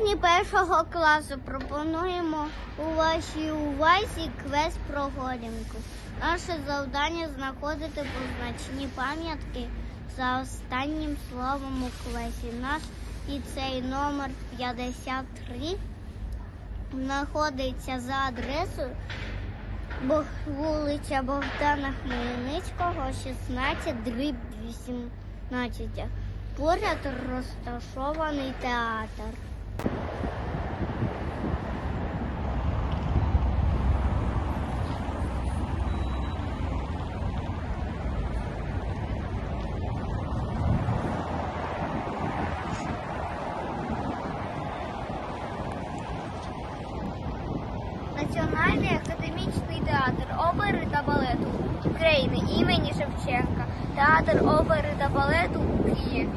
Учні першого класу пропонуємо у вашій увазі квест про горінку. Наше завдання знаходити позначні пам'ятки за останнім словом у квесі. Наш і цей номер 53 знаходиться за адресою вулиця Богдана Хмельницького, 16, дріб 18. Поряд розташований театр. Національний академічний театр опери та балету України імені Шевченка, театр опери та балету у Києві,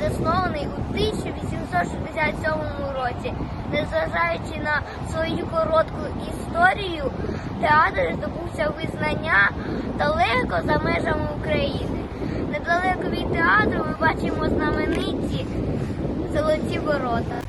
заснований у 1867 році. Незважаючи на свою коротку історію, театр здобувся визнання далеко за межами України. Недалеко від театру ми бачимо знамениті золоті ворота.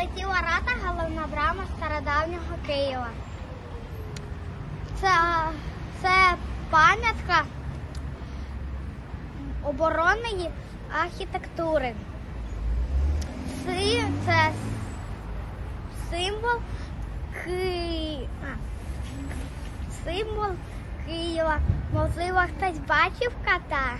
Золоті ворота головна брама стародавнього Києва. Це, це пам'ятка оборонної архітектури. Це символ Ки... символ Києва. Можливо, хтось бачив кота?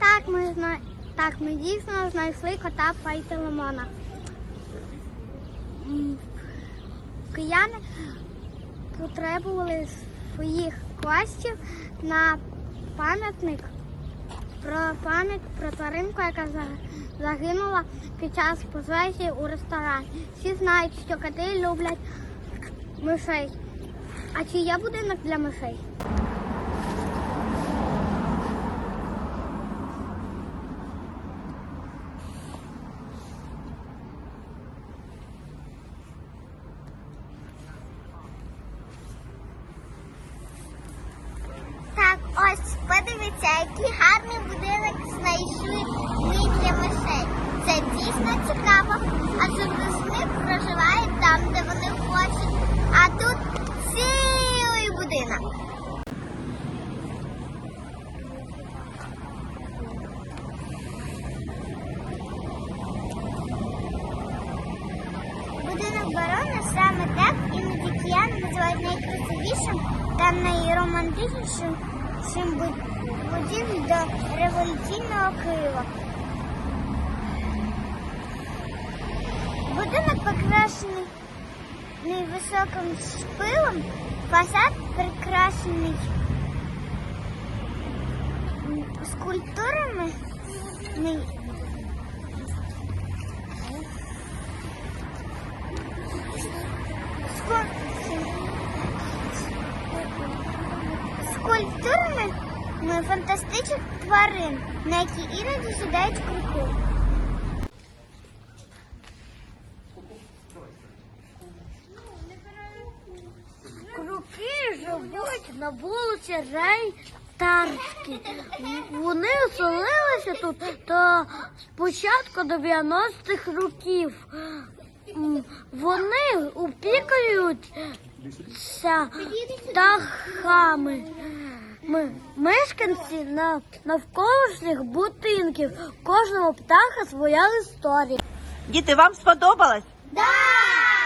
Так, ми зна... так, ми дійсно знайшли кота Пайтелемона. Кияни потребували своїх класів на пам'ятник про пам'ять про тваринку, яка загинула під час пожежі у ресторані. Всі знають, що коти люблять мишей. А чи є будинок для мишей? Так, ось подивіться, який гарний будинок знайшли ми для мишей. Дійсно цікаво, адже мишки проживають там, де вони хочуть. А тут цілий будинок. Будинок барона саме так іноді кияни називають найкрасивішим та найромантичнішим будівлі до революційного Києва. Будинок покрашений високим шпилем, фасад прикрашений м, скульптурами. Ні, ску- скульптурами м, фантастичних тварин, на які іноді сідають круки. На вулиці Рейтарській. Вони оселилися тут то спочатку 90-х років. Вони опікуються птахами. Ми, мешканці на, навколишніх будинків. Кожного птаха своя історія. Діти, вам сподобалось? Да!